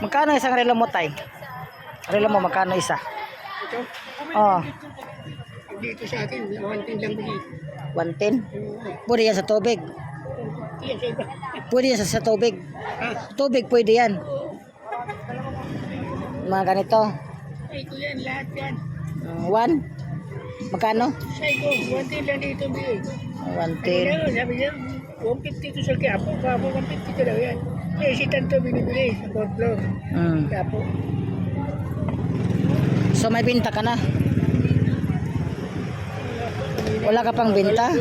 Magkano isang relo mo, tay? Relo mo, magkano isa? Ito, Oh, dito sa atin, 110 lang bili. 110. Oo. Pwede yan sa tubig. Sa. Pwede yan sa, sa tubig. Tubig, pwede yan. Mga ganito. Ko yan, lahat yan. Uh, one. Magkano? Say ko, 110 lang dito. Uh, 110. Ano, sabi niya, 150 to sa Quiapo, Quiapo 150 to daw yan. Eh, si Tanto binibili sa fourth floor. Mm. Quiapo. So may binta ka na? Wala ka pang binta?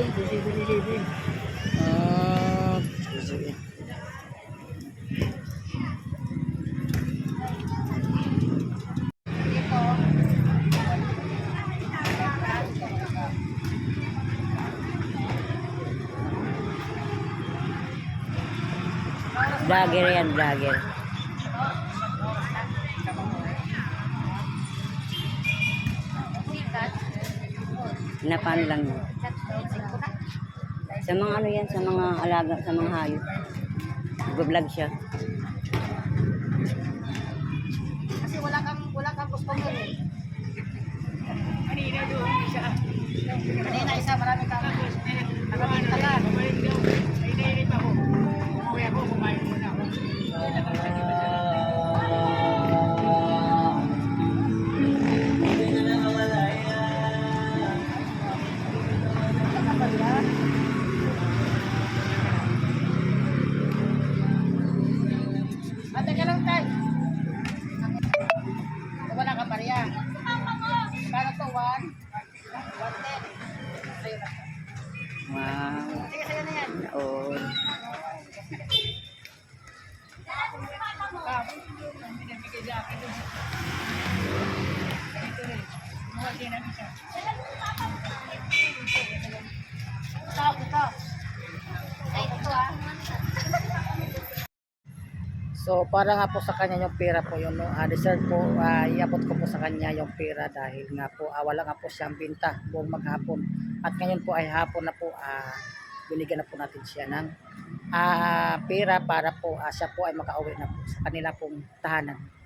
Sige. Vlogger yan, vlogger. Napan lang yun. Sa mga ano yan, sa mga alaga, sa mga hayop. Nag-vlog siya. Kasi wala kang wala kang customer eh. Kanina doon, isa. Kanina isa marami kang nakabinta ka. So para nga po sa kanya yung pera po yun, no? Ah, deserve po, ah, iabot ko po sa kanya yung pera dahil nga po ah, wala nga po siyang binta buong maghapon. At ngayon po ay hapon na po ah, binigyan na po natin siya ng ah, pera para po ah, siya po ay makauwi na po sa kanila pong tahanan.